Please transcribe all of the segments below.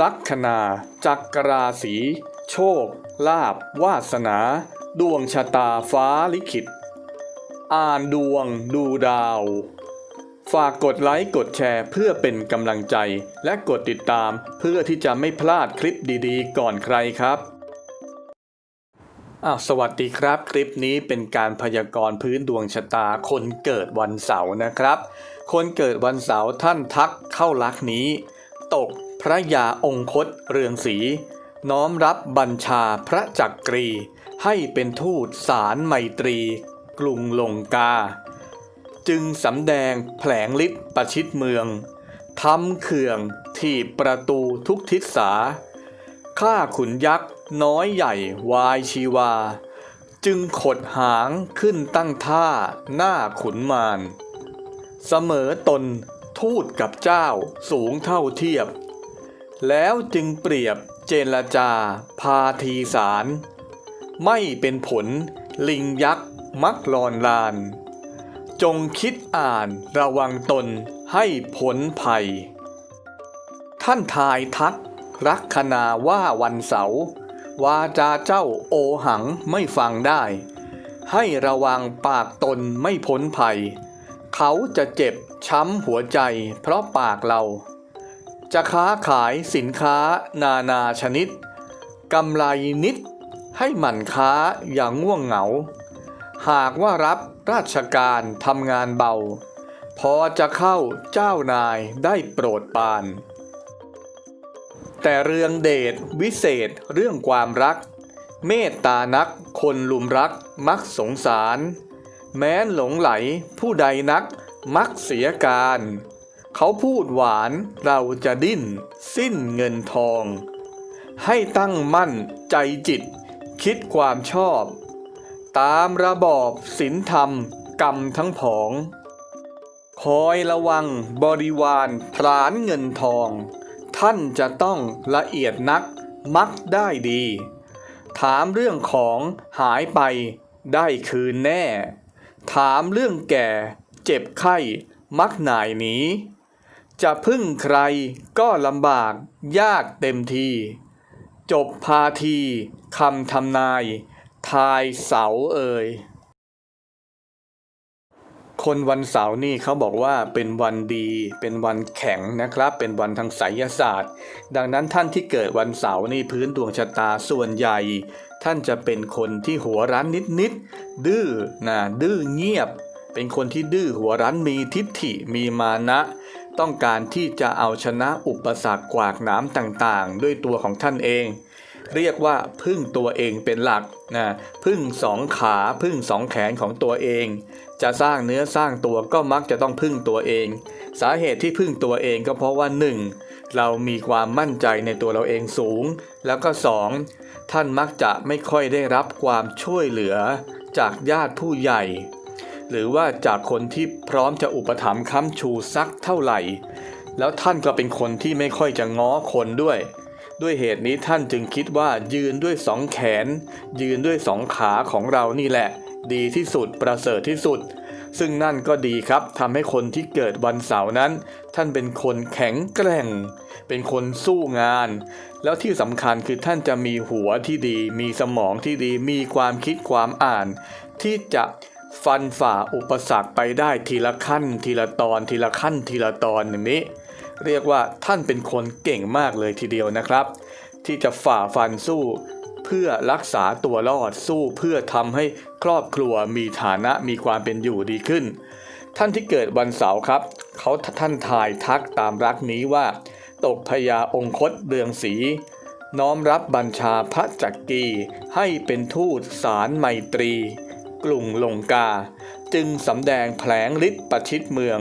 ลัคนาจักราศี โชค ลาบ วาสนา ดวงชะตาฟ้าลิขิต อ่านดวงดูดาว ฝากกดไลค์กดแชร์เพื่อเป็นกำลังใจ และกดติดตามเพื่อที่จะไม่พลาดคลิปดีๆ ก่อนใครครับอ้าวสวัสดีครับ คลิปนี้เป็นการพยากรณ์พื้นดวงชะตาคนเกิดวันเสาร์นะครับ คนเกิดวันเสาร์ท่านทักเข้าลักษณ์นี้ ตก พระยาองคตเรืองศรีน้อมรับบัญชาพระจักรี ให้เป็นทูตสารไมตรี กรุงลงกา จึงสำแดงแผลงฤทธิ์ประชิดเมืองทำเขื่องถีบประตูทุกทิศสาข้าขุนยักษ์น้อยใหญ่วายชีวา จึงขดหางขึ้นตั้งท่าหน้าขุนมาร เสมอตนทูตกับเจ้าสูงเท่าเทียบ แล้วจึงเปรียบเจรจา พาทีสาร ไม่เป็นผล ลิงยักษ์มักลอนลาน จงคิดอ่านระวังตนให้พ้นภัย ท่านทายทักรักคณาว่าวันเสาร์วาจาเจ้าโอหังไม่ฟังได้ ให้ระวังปากตนไม่พ้นภัย เขาจะเจ็บช้ำหัวใจเพราะปากเรา จะค้าขายสินค้านานาชนิดกำไรนิดให้หมั่นค้าอย่างง่วงเหงา หากว่ารับราชการทำงานเบา พอจะเข้าเจ้านายได้โปรดปาน แต่เรืองเดชวิเศษเรื่องความรัก เมตตานักคนลุมรักมักสงสาร แม้นหลงไหลผู้ใดนักมักเสียการ เขาพูดหวานเราจะดิ้น สิ้นเงินทอง ให้ตั้งมั่นใจจิต คิดความชอบ ตามระบอบศีลธรรมกรรมทั้งผอง คอยระวังบริวารพรานเงินทอง ท่านจะต้องละเอียดนักมักได้ดี ถามเรื่องของหายไปได้คืนแน่ ถามเรื่องแก่เจ็บไข้มักหน่ายหนี จะพึ่งใครก็ลำบากยากเต็มที จบพาทีคำทำนาย ทายเสาเอ่ยคนวันเสาร์นี่เขาบอกว่าเป็นวันดี เป็นวันแข็งนะครับ เป็นวันทางไสยศาสตร์ ดังนั้นท่านที่เกิดวันเสาร์นี่พื้นดวงชะตาส่วนใหญ่ ท่านจะเป็นคนที่หัวรั้นนิดๆดื้อนะดื้อเงียบ เป็นคนที่ดื้อหัวรั้นมีทิฏฐิมีมานะ ต้องการที่จะเอาชนะอุปสรรคกวากหน้ำต่างๆ ด้วยตัวของท่านเอง เรียกว่าพึ่งตัวเองเป็นหลักนะพึ่งสองขาพึ่งสองแขนของตัวเอง จะสร้างเนื้อสร้างตัวก็มักจะต้องพึ่งตัวเอง สาเหตุที่พึ่งตัวเองก็เพราะว่า 1. เรามีความมั่นใจในตัวเราเองสูง แล้วก็ 2. ท่านมักจะไม่ค่อยได้รับความช่วยเหลือจากญาติผู้ใหญ่ หรือว่าจากคนที่พร้อมจะอุปถัมภ์ค้ำชูสักเท่าไหร่ แล้วท่านก็เป็นคนที่ไม่ค่อยจะง้อคนด้วย ด้วยเหตุนี้ท่านจึงคิดว่ายืนด้วยสองแขน ยืนด้วยสองขาของเรานี่แหละ ดีที่สุดประเสริฐที่สุด ซึ่งนั่นก็ดีครับทำให้คนที่เกิดวันเสาร์นั้น ท่านเป็นคนแข็งแกร่ง เป็นคนสู้งาน แล้วที่สำคัญคือท่านจะมีหัวที่ดี มีสมองที่ดี มีความคิดความอ่าน ที่จะ ฟันฝ่าอุปสรรคไปได้ทีละขั้น ทีละตอน ทีละขั้น ทีละตอนอย่างนี้ เรียกว่าท่านเป็นคนเก่งมากเลยทีเดียวนะครับ ที่จะฝ่าฟันสู้เพื่อรักษาตัวรอดสู้เพื่อทำให้ครอบครัวมีฐานะมีความเป็นอยู่ดีขึ้น ท่านที่เกิดวันเสาร์ครับเขาท่านทายทักตามรักนี้ว่า ตกพญาองคตเรืองศรีน้อมรับบัญชาพระจักรีให้เป็นทูตสารไมตรี กลุ่งลงกา จึงสำแดงแผลงฤทธิ์ประชิดเมือง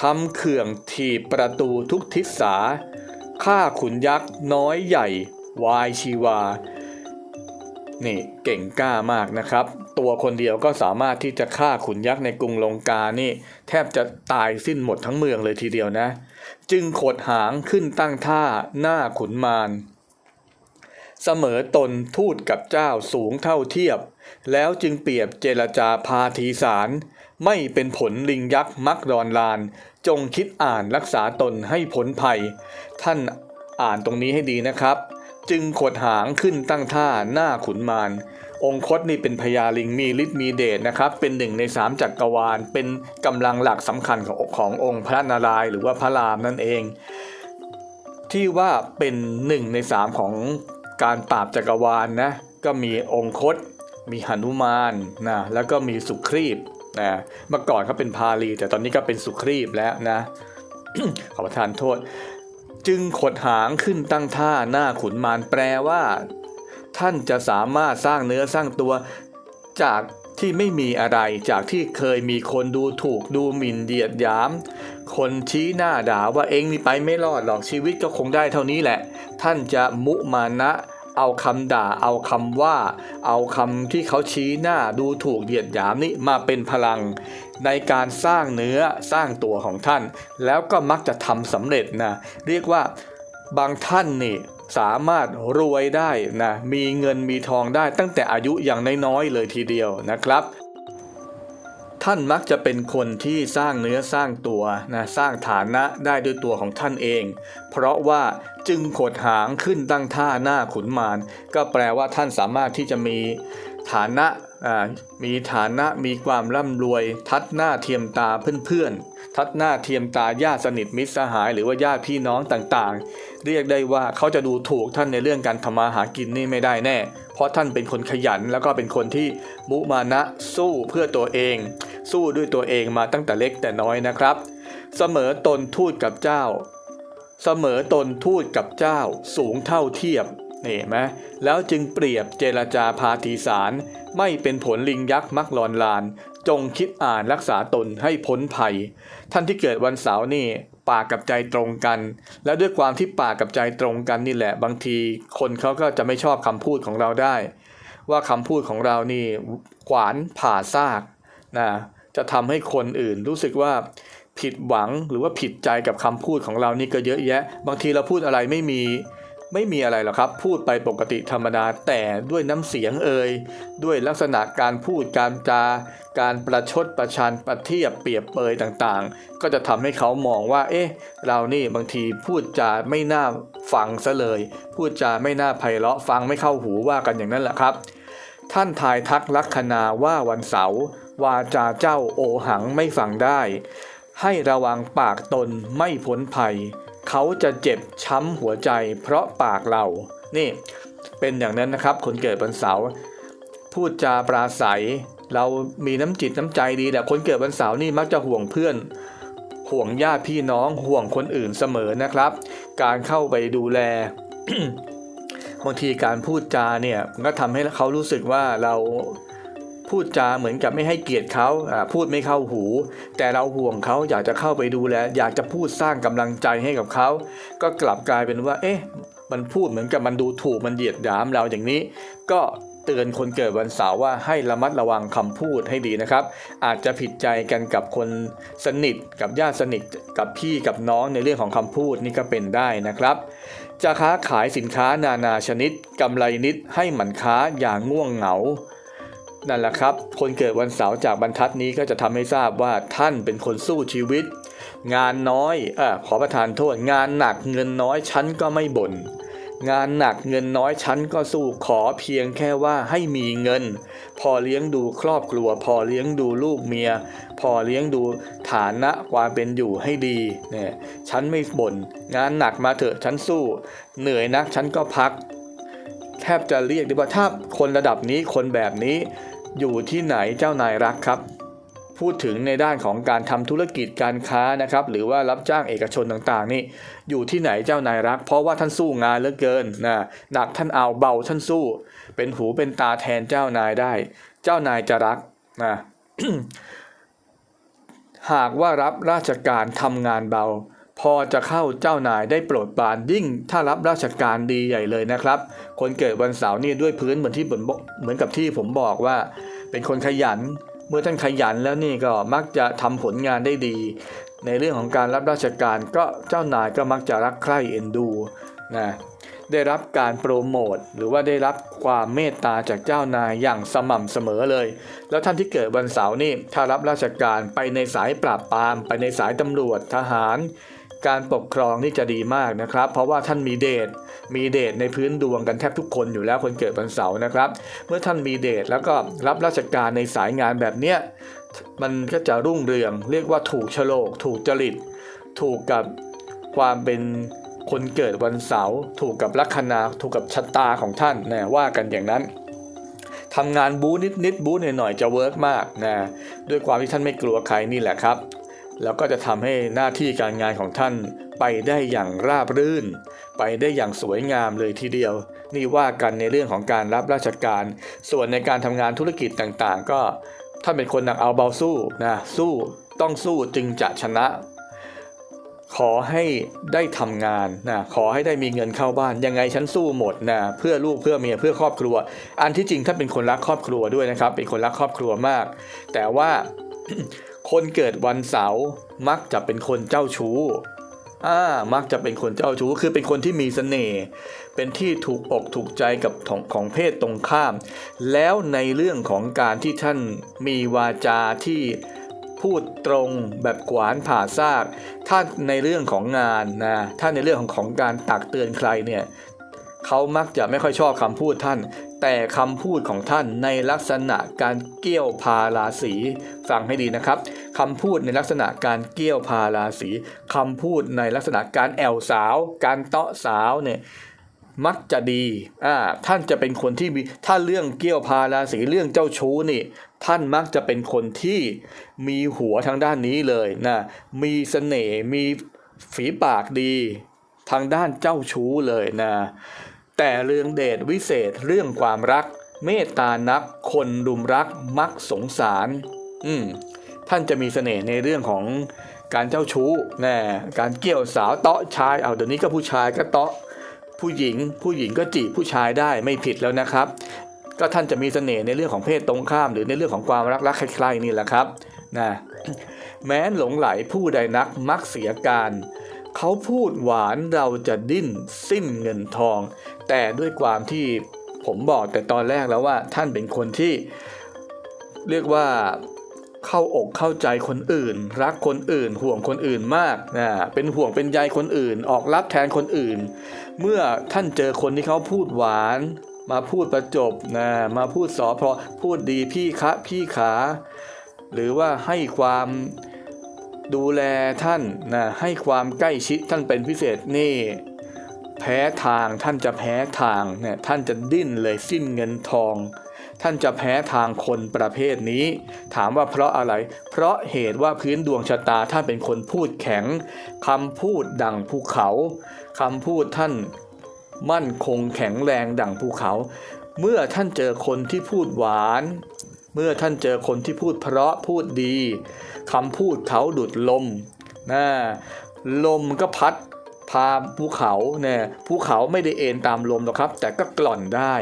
ทำเขื่องถีบประตูทุกทิศสาข้าขุนยักษ์น้อยใหญ่ วายชีวา นี่เก่งกล้ามากนะครับ ตัวคนเดียวก็สามารถที่จะฆ่าขุนยักษ์ในกรุงลงกานี่ แทบจะตายสิ้นหมดทั้งเมืองเลยทีเดียวนะ จึงขดหางขึ้นตั้งท่าหน้าขุนมาร เสมอตนทูตกับเจ้าสูงเท่าเทียบ แล้วจึงเปรียบเจรจาพาทีสาร ไม่เป็นผลลิงยักษ์มักรอนลาน จงคิดอ่านรักษาตนให้พ้นภัย ท่านอ่านตรงนี้ให้ดีนะครับ จึงขดหางขึ้นตั้งท่าหน้าขุนมารองคตนี่เป็นพญาลิงมีฤทธิ์มีเดชนะครับ เป็นหนึ่งในสามจักรวาล เป็นกำลังหลักสำคัญของขององค์พระนารายณ์หรือว่าพระรามนั่นเอง ที่ว่าเป็นหนึ่งในสามของ การปราบจักรวาลนะก็มีองคต มีหนุมานนะแล้วก็มีสุครีบนะเมื่อก่อนเขาเป็นพาลี แต่ตอนนี้ก็เป็นสุครีบแล้วนะขอประทานโทษ จึงขดหางขึ้นตั้งท่าหน้าขุนมารแปลว่า ท่านจะสามารถสร้างเนื้อสร้างตัวจากที่ไม่มีอะไรจากที่เคยมีคนดูถูกดูหมิ่นเหยียดหยาม คนชี้หน้าด่าว่าเองนี่ไปไม่รอดหรอกชีวิตก็คงได้เท่านี้แหละ ท่านจะมุมานะเอาคำด่าเอาคำว่า เอาคำที่เขาชี้หน้าดูถูกเหยียดหยามนี่มาเป็นพลัง ในการสร้างเนื้อสร้างตัวของท่าน แล้วก็มักจะทำสำเร็จนะเรียกว่าบางท่านนี่สามารถรวยได้นะมีเงินมีทองได้ตั้งแต่อายุอย่างน้อยๆเลยทีเดียวนะครับ ท่านมักจะเป็นคนที่สร้างเนื้อสร้างตัวนะสร้างฐานะได้ด้วยตัวของท่านเอง เพราะว่าจึงขดหางขึ้นตั้งท่าหน้าขุนมารก็แปลว่าท่านสามารถที่จะมีฐานะ มีฐานะมีความร่ำรวย ทัดหน้าเทียมตาเพื่อนๆ ทัดหน้าเทียมตาญาติสนิทมิตรสหาย หรือว่าญาติพี่น้องต่างๆ เรียกได้ว่าเขาจะดูถูกท่านในเรื่องการทำมาหากินนี่ไม่ได้แน่ เพราะท่านเป็นคนขยันแล้วก็เป็นคนที่มุมานะสู้เพื่อตัวเอง สู้ด้วยตัวเองมาตั้งแต่เล็กแต่น้อยนะครับ เสมอตนทูตกับเจ้า เสมอตนทูตกับเจ้า สูงเท่าเทียบ นี่เห็นไหมแล้วจึงเปรียบเจรจาพาทีสาร ไม่เป็นผลลิงยักษ์มักลอนลาน จงคิดอ่านรักษาตนให้พ้นภัย ท่านที่เกิดวันเสาร์นี่ปากกับใจตรงกัน แล้วด้วยความที่ปากกับใจตรงกันนี่แหละ บางทีคนเขาก็จะไม่ชอบคำพูดของเราได้ ว่าคำพูดของเรานี่ขวานผ่าซากนะจะทำให้คนอื่นรู้สึกว่าผิดหวังหรือว่าผิดใจกับคำพูดของเรานี่ก็เยอะแยะ บางทีเราพูดอะไรไม่มี ไม่มีอะไรหรอกครับ พูดไปปกติธรรมดาแต่ด้วยน้ำเสียงเอ่ยด้วยลักษณะการพูดการจาการประชดประชันประเทียบเปรียบเปยต่างๆ ก็จะทำให้เขามองว่า เอ๊ะ เรานี่บางทีพูดจาไม่น่าฟังซะเลย พูดจาไม่น่าไพเราะฟังไม่เข้าหูว่ากันอย่างนั้นแหละครับ ท่านทายทักลัคนาว่าวันเสาร์วาจาเจ้าโอหังไม่ฟังได้ ให้ระวังปากตนไม่พ้นภัย เขาจะเจ็บช้ำหัวใจ เพราะปากเรา นี่เป็นอย่างนั้นนะครับ คนเกิดวันเสาร์พูดจาปราศัย เรามีน้ำจิตน้ำใจดีแต่คนเกิดวันเสาร์นี่มักจะห่วงเพื่อน ห่วงญาติพี่น้องห่วงคนอื่นเสมอนะครับ การเข้าไปดูแลบางทีการพูดจาเนี่ยก็ทำให้เขารู้สึกว่าเรา พูดจาเหมือนกับไม่ให้เกียรติเขาพูดไม่เข้าหู แต่เราห่วงเขาอยากจะเข้าไปดูแล อยากจะพูดสร้างกำลังใจให้กับเขา ก็กลับกลายเป็นว่า เอ๊ะ มันพูดเหมือนกับมันดูถูกมันเหยียดหยามเราอย่างนี้ ก็เตือนคนเกิดวันเสาร์ว่าให้ระมัดระวังคำพูดให้ดีนะครับ อาจจะผิดใจกันกับคนสนิทกับญาติสนิทกับพี่กับน้องในเรื่องของคำพูดนี่ก็เป็นได้นะครับจะค้าขายสินค้านานาชนิดกำไรนิดให้หมันค้าอย่างง่วงเหงา นั่นแหละครับ คนเกิดวันเสาร์จากบรรทัดนี้ก็จะทำให้ทราบว่าท่านเป็นคนสู้ชีวิต งานน้อยเออขอประทานโทษ งานหนักเงินน้อยฉันก็ไม่บน่นงานหนักเงินน้อยฉันก็สู้ขอเพียงแค่ว่าให้มีเงิน พอเลี้ยงดูครอบครัว พอเลี้ยงดูลูกเมีย พอเลี้ยงดูฐานะความเป็นอยู่ให้ดีเนี่ยฉันไม่บน่นงานหนักมาเถอะฉันสู้ เหนื่อยนักฉันก็พัก แทบจะเรียกได้ว่าถ้าคนระดับนี้คนแบบนี้ อยู่ที่ไหนเจ้านายรักครับ พูดถึงในด้านของการทำธุรกิจการค้านะครับ หรือว่ารับจ้างเอกชนต่างๆ นี่อยู่ที่ไหนเจ้านายรัก เพราะว่าท่านสู้งานเหลือเกินนะหนักท่านเอาเบาท่านสู้ เป็นหูเป็นตาแทนเจ้านายได้ เจ้านายจะรักนะหากว่ารับราชการทำงานเบา พอจะเข้าเจ้านายได้โปรดปรานยิ่ง ถ้ารับราชการดีใหญ่เลยนะครับ คนเกิดวันเสาร์นี่ด้วยพื้นเหมือนที่ผมบอกเหมือนกับที่ผมบอกว่า เป็นคนขยัน เมื่อท่านขยันแล้วนี่ก็มักจะทำผลงานได้ดี ในเรื่องของการรับราชการก็เจ้านายก็มักจะรักใคร่เอ็นดูนะได้รับการโปรโมทหรือว่าได้รับความเมตตาจากเจ้านายอย่างสม่ำเสมอเลย แล้วท่านที่เกิดวันเสาร์นี่ถ้ารับราชการไปในสายปราบปราม ไปในสายตำรวจทหาร การปกครองนี่จะดีมากนะครับ เพราะว่าท่านมีเดชมีเดชในพื้นดวงกันแทบทุกคนอยู่แล้วคนเกิดวันเสาร์นะครับ เมื่อท่านมีเดชแล้วก็รับราชการในสายงานแบบเนี้ยมันก็จะรุ่งเรือง เรียกว่าถูกโฉลก ถูกจริต ถูกกับความเป็นคนเกิดวันเสาร์ถูกกับลัคนาถูกกับชะตาของท่านนะว่ากันอย่างนั้นทำงานบูนิดนิดบูหน่อยหน่อยๆจะเวิร์กมากนะด้วยความที่ท่านไม่กลัวใครนี่แหละครับ แล้วก็จะทำให้หน้าที่การงานของท่านไปได้อย่างราบรื่น ไปได้อย่างสวยงามเลยทีเดียว นี่ว่ากันในเรื่องของการรับราชการ ส่วนในการทำงานธุรกิจต่างๆ ก็ท่านเป็นคนหนักเอาเบาสู้นะสู้ต้องสู้จึงจะชนะ ขอให้ได้ทำงานนะขอให้ได้มีเงินเข้าบ้าน ยังไงฉันสู้หมดนะเพื่อลูกเพื่อเมียเพื่อครอบครัว อันที่จริงท่านเป็นคนรักครอบครัวด้วยนะครับ เป็นคนรักครอบครัวมาก แต่ว่า คนเกิดวันเสาร์มักจะเป็นคนเจ้าชู้อ่ามักจะเป็นคนเจ้าชู้คือเป็นคนที่มีเสน่ห์เป็นที่ถูกอกถูกใจกับของของเพศตรงข้าม แล้วในเรื่องของการที่ท่านมีวาจาที่พูดตรงแบบขวานผ่าซากถ้าในเรื่องของงานนะถ้าในเรื่องของของการตักเตือนใครเนี่ย เขามักจะไม่ค่อยชอบคำพูดท่าน แต่คำพูดของท่านในลักษณะการเกี้ยวพาราสีฟังให้ดีนะครับคำพูดในลักษณะการเกี้ยวพาราสีคำพูดในลักษณะการแอวสาว การเตาะสาวเนี่ยมักจะดีอ่าท่านจะเป็นคนที่มีถ้าเรื่องเกี้ยวพาราสีเรื่องเจ้าชู้นี่ ท่านมักจะเป็นคนที่มีหัวทางด้านนี้เลยนะมีเสน่ห์มีฝีปากดีทางด้านเจ้าชู้เลยนะ แต่เรื่องเดชวิเศษเรื่องความรัก เมตตานัก คนรุมรักมักสงสาร อืมท่านจะมีเสน่ห์ในเรื่องของการเจ้าชู้แนะการเกี่ยวสาวเตาะชายเอาเดี๋ยวนี้ก็ผู้ชายก็เตาะผู้หญิง ผู้หญิงก็จีบผู้ชายได้ไม่ผิดแล้วนะครับ ก็ท่านจะมีเสน่ห์ในเรื่องของเพศตรงข้าม หรือในเรื่องของความรักรักใครๆนี่แหละครับนะแม้นหลงไหลผู้ใดนักมักเสียการ เขาพูดหวานเราจะดิ้นสิ้นเงินทอง แต่ด้วยความที่ผมบอกแต่ตอนแรกแล้วว่าท่านเป็นคนที่เรียกว่าเข้าอกเข้าใจคนอื่น รักคนอื่น ห่วงคนอื่นมากนะเป็นห่วงเป็นใยคนอื่น ออกรับแทนคนอื่น เมื่อท่านเจอคนที่เขาพูดหวาน มาพูดประจบนะมาพูดสอเพราะพูดดีพี่คะพี่ขา หรือว่าให้ความดูแลท่านนะให้ความใกล้ชิดท่านเป็นพิเศษนี่ แพ้ทางท่านจะแพ้ทางเนี่ยท่านจะดิ้นเลยสิ้นเงินทอง ท่านจะแพ้ทางคนประเภทนี้ ถามว่าเพราะอะไร เพราะเหตุว่าพื้นดวงชะตาท่านเป็นคนพูดแข็งคำพูดดังภูเขาคำพูดท่านมั่นคงแข็งแรงดังภูเขา เมื่อท่านเจอคนที่พูดหวาน เมื่อท่านเจอคนที่พูดเพราะพูดดีคำพูดเขาดุดลมนะลมก็พัด พาภูเขาเนี่ยภูเขาไม่ได้เอ็นตามลมหรอกครับ แต่ก็กล่อนได้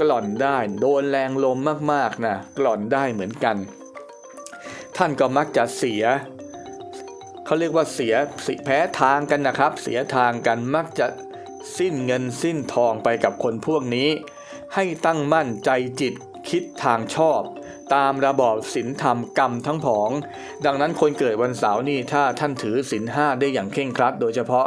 กล่อนได้โดนแรงลมมากๆนะกล่อนได้เหมือนกัน ท่านก็มักจะเสียเขาเรียกว่าเสียสแพ้ทางกันนะครับ เสียทางกันมักจะสิ้นเงินสิ้นทองไปกับคนพวกนี้ ให้ตั้งมั่นใจจิตคิดทางชอบ ตามระบอบศีลธรรมกรรมทั้งผอง ดังนั้นคนเกิดวันเสาร์นี่ถ้าท่านถือศีลห้าได้อย่างเคร่งครัด โดยเฉพาะ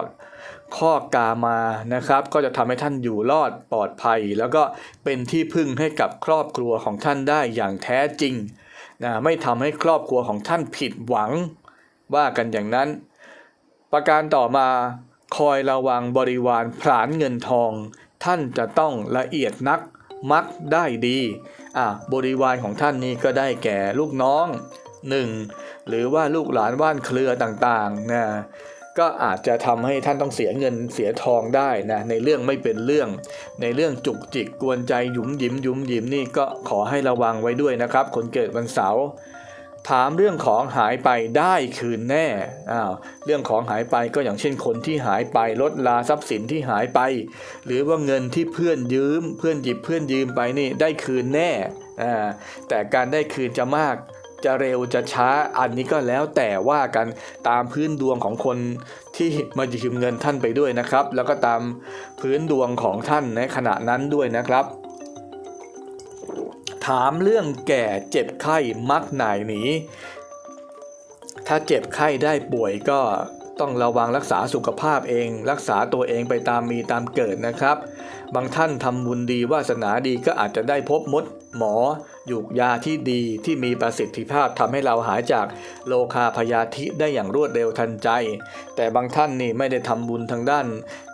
ข้อกามานะครับ ก็จะทำให้ท่านอยู่รอดปลอดภัย แล้วก็เป็นที่พึ่งให้กับครอบครัวของท่านได้อย่างแท้จริงนะไม่ทำให้ครอบครัวของท่านผิดหวังว่ากันอย่างนั้น ประการต่อมาคอยระวังบริวารผลาญเงินทอง ท่านจะต้องละเอียดนักมักได้ดีอะบริวารของท่านนี้ก็ได้แก่ลูกน้องหนึ่งหรือว่าลูกหลานว่านเครือต่างๆนะ ก็อาจจะทำให้ท่านต้องเสียเงินเสียทองได้นะในเรื่องไม่เป็นเรื่อง ในเรื่องจุกจิกกวนใจหยุมหยิมหยุมหยิมนี่ก็ขอให้ระวังไว้ด้วยนะครับ คนเกิดวันเสาร์ถามเรื่องของหายไปได้คืนแน่อ้าวเรื่องของหายไปก็อย่างเช่นคนที่หายไปลดลาทรัพย์สินที่หายไป หรือว่าเงินที่เพื่อนยืม เพื่อนหยิบเพื่อนยืมไปนี่ได้คืนแน่อ่าแต่การได้คืนจะมาก จะเร็วจะช้าอันนี้ก็แล้วแต่ว่ากันตามพื้นดวงของคนที่มายืมเงินท่านไปด้วยนะครับ แล้วก็ตามพื้นดวงของท่านในขณะนั้นด้วยนะครับ ถามเรื่องแก่เจ็บไข้มักหน่ายหนีถ้าเจ็บไข้ได้ป่วยก็ ต้องระวังรักษาสุขภาพเอง รักษาตัวเองไปตามมีตามเกิดนะครับ บางท่านทำบุญดีวาสนาดีก็อาจจะได้พบมด หมอหยูกยาที่ดีที่มีประสิทธิภาพทำให้เราหายจากโลคาพยาธิได้อย่างรวดเร็วทันใจ แต่บางท่านนี่ไม่ได้ทำบุญทางด้าน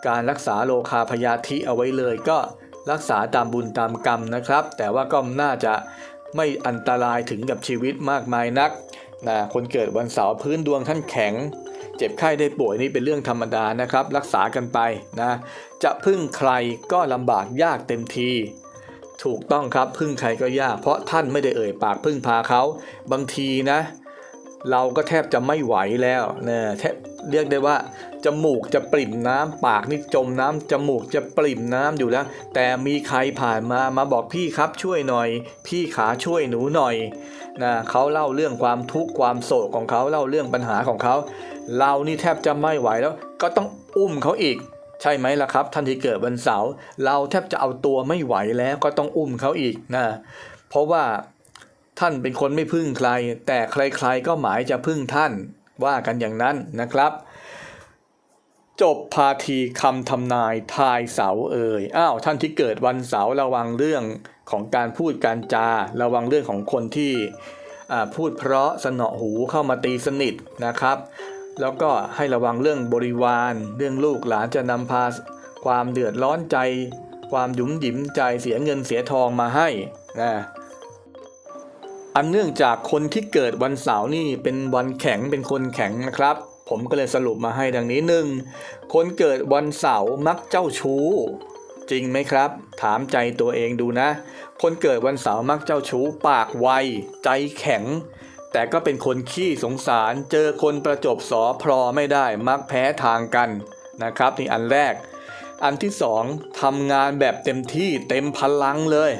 การรักษาโลคาพยาธิเอาไว้เลยก็รักษาตามบุญตามกรรมนะครับ แต่ว่าก็น่าจะไม่อันตรายถึงกับชีวิตมากมายนักนะคนเกิดวันเสาร์พื้นดวงท่านแข็ง เจ็บไข้ได้ป่วยนี่เป็นเรื่องธรรมดานะครับ รักษากันไปนะ จะพึ่งใครก็ลำบากยากเต็มที ถูกต้องครับพึ่งใครก็ยาก เพราะท่านไม่ได้เอ่ยปากพึ่งพาเขาบางทีนะ เราก็แทบจะไม่ไหวแล้วนะแทบเรียกได้ว่าจมูกจะปริ่มน้ำปากนี่จมน้ำจมูกจะปริ่มน้ำอยู่แล้ว แต่มีใครผ่านมามาบอกพี่ครับช่วยหน่อย พี่ขาช่วยหนูหน่อยนะเขาเล่าเรื่องความทุกข์ความโศกของเขาเล่าเรื่องปัญหาของเขา เรานี่แทบจะไม่ไหวแล้ว ก็ต้องอุ้มเขาอีก ใช่ไหมล่ะครับท่านที่เกิดวันเสาร์เราแทบจะเอาตัวไม่ไหวแล้วก็ต้องอุ้มเขาอีกนะเพราะว่าท่านเป็นคนไม่พึ่งใคร แต่ใครๆก็หมายจะพึ่งท่านว่ากันอย่างนั้นนะครับ จบพาทีคำทำนายทายเสาเอ่ยอ้าวท่านที่เกิดวันเสาร์ระวังเรื่องของการพูดการจา ระวังเรื่องของคนที่พูดเพราะสนอหูเข้ามาตีสนิทนะครับ แล้วก็ให้ระวังเรื่องบริวาร เรื่องลูกหลานจะนำพาความเดือดร้อนใจ ความหยุมหยิมใจเสียเงินเสียทองมาให้นะอันเนื่องจากคนที่เกิดวันเสาร์นี่เป็นวันแข็งเป็นคนแข็งนะครับ ผมก็เลยสรุปมาให้ดังนี้หนึ่งคนเกิดวันเสาร์มักเจ้าชู้ จริงไหมครับ ถามใจตัวเองดูนะ คนเกิดวันเสาร์มักเจ้าชู้ ปากไวใจแข็ง แต่ก็เป็นคนขี้สงสารเจอคนประจบสอพลอไม่ได้มักแพ้ทางกันนะครับนี่อันแรก อันที่สองทำงานแบบเต็มที่เต็มพลังเลย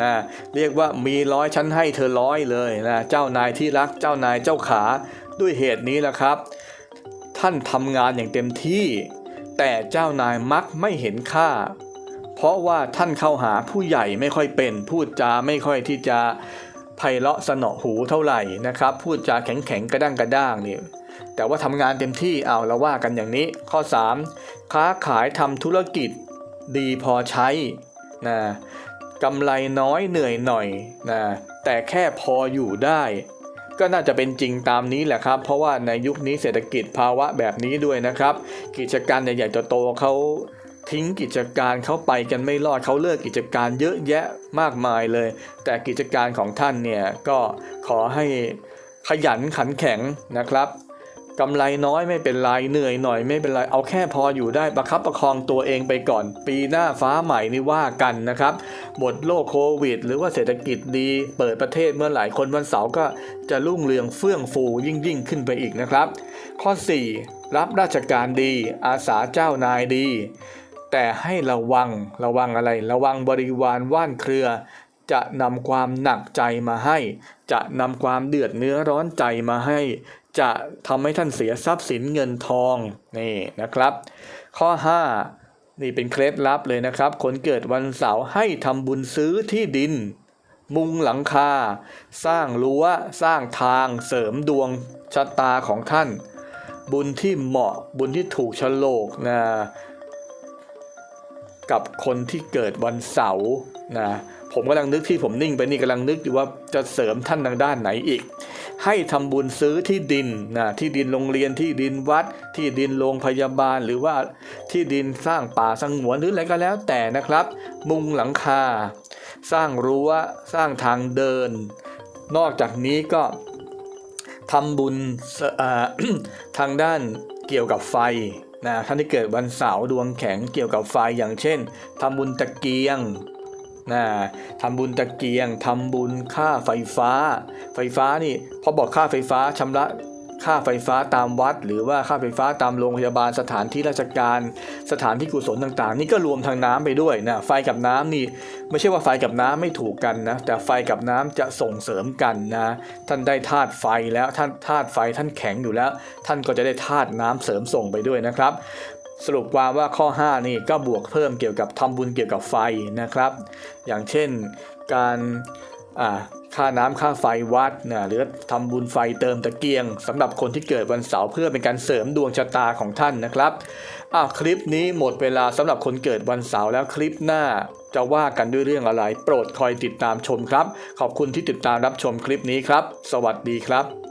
นะเรียกว่ามีร้อยชั้นให้เธอร้อยเลยนะเจ้านายที่รักเจ้านายเจ้าขาด้วยเหตุนี้แหละครับ ท่านทำงานอย่างเต็มที่ แต่เจ้านายมักไม่เห็นค่า เพราะว่าท่านเข้าหาผู้ใหญ่ไม่ค่อยเป็น พูดจาไม่ค่อยที่จะ ไพเราะสนอหูเท่าไหร่นะครับ พูดจาแข็งแข็งๆกระด้างกระด้างนี่แต่ว่าทำงานเต็มที่เอาเราว่ากันอย่างนี้ ข้อ 3 ค้าขายทำธุรกิจดีพอใช้นะกำไรน้อยเหนื่อยหน่อยนะแต่แค่พออยู่ได้ ก็น่าจะเป็นจริงตามนี้แหละครับ เพราะว่าในยุคนี้เศรษฐกิจภาวะแบบนี้ด้วยนะครับ กิจการใหญ่ๆโตๆเขา ทิ้งกิจการเขาไปกันไม่รอดเขาเลิกกิจการเยอะแยะมากมายเลย แต่กิจการของท่านเนี่ยก็ขอให้ขยันขันแข็งนะครับกำไรน้อยไม่เป็นไรเหนื่อยหน่อยไม่เป็นไรเอาแค่พออยู่ได้ประคับประคองตัวเองไปก่อน ปีหน้าฟ้าใหม่นี่ว่ากันนะครับหมดโรคโควิด หรือว่าเศรษฐกิจดี เปิดประเทศเมื่อหลายคนวันเสาร์ก็จะรุ่งเรืองเฟื่องฟูยิ่งยิ่งขึ้นไปอีกนะครับ ข้อ 4 รับราชการดี อาสาเจ้านายดี แต่ให้ระวังระวังอะไร ระวังบริวารว่านเครือ จะนำความหนักใจมาให้ จะนำความเดือดเนื้อร้อนใจมาให้ จะทำให้ท่านเสียทรัพย์สินเงินทองนี่นะครับ ข้อ 5 นี่เป็นเคล็ดลับเลยนะครับ คนเกิดวันเสาร์ให้ทำบุญซื้อที่ดิน มุงหลังคา สร้างรั้วสร้างทางเสริมดวงชะตาของท่าน บุญที่เหมาะบุญที่ถูกโฉลกนะ กับคนที่เกิดวันเสาร์นะผมกำลังนึกที่ผมนิ่งไปนี่กำลังนึกอยู่ว่าจะเสริมท่านทางด้านไหนอีก ให้ทำบุญซื้อที่ดินนะที่ดินโรงเรียนที่ดินวัด ที่ดินโรงพยาบาลหรือว่าที่ดินสร้างป่าสงวนหรืออะไรก็แล้วแต่นะครับ มุงหลังคา สร้างรั้วสร้างทางเดิน นอกจากนี้ก็ทำบุญทางด้านเกี่ยวกับไฟ นะท่านที่เกิดวันเสาร์ดวงแข็งเกี่ยวกับไฟอย่างเช่นทำบุญตะเกียงนะทำบุญตะเกียงทำบุญค่าไฟฟ้า ไฟฟ้านี่พอบอกค่าไฟฟ้าชำระ ค่าไฟฟ้าตามวัด หรือว่าค่าไฟฟ้าตามโรงพยาบาลสถานที่ราชการ สถานที่กุศลต่างๆ นี่ก็รวมทางน้ำไปด้วยนะไฟกับน้ำนี่ไม่ใช่ว่าไฟกับน้ำไม่ถูกกันนะแต่ไฟกับน้ำจะส่งเสริมกันนะท่านได้ธาตุไฟแล้วท่านธาตุไฟท่านแข็งอยู่แล้ว ท่านก็จะได้ธาตุน้ำเสริมส่งไปด้วยนะครับ สรุปความว่าข้อ 5 นี่ก็บวกเพิ่มเกี่ยวกับทำบุญเกี่ยวกับไฟนะครับ อย่างเช่นการ ค่าน้ำค่าไฟวัดนะหรือทำบุญไฟเติมตะเกียงสำหรับคนที่เกิดวันเสาร์เพื่อเป็นการเสริมดวงชะตาของท่านนะครับอะคลิปนี้หมดเวลาสำหรับคนเกิดวันเสาร์แล้วคลิปหน้าจะว่ากันด้วยเรื่องอะไร โปรดคอยติดตามชมครับ ขอบคุณที่ติดตามรับชมคลิปนี้ครับ สวัสดีครับ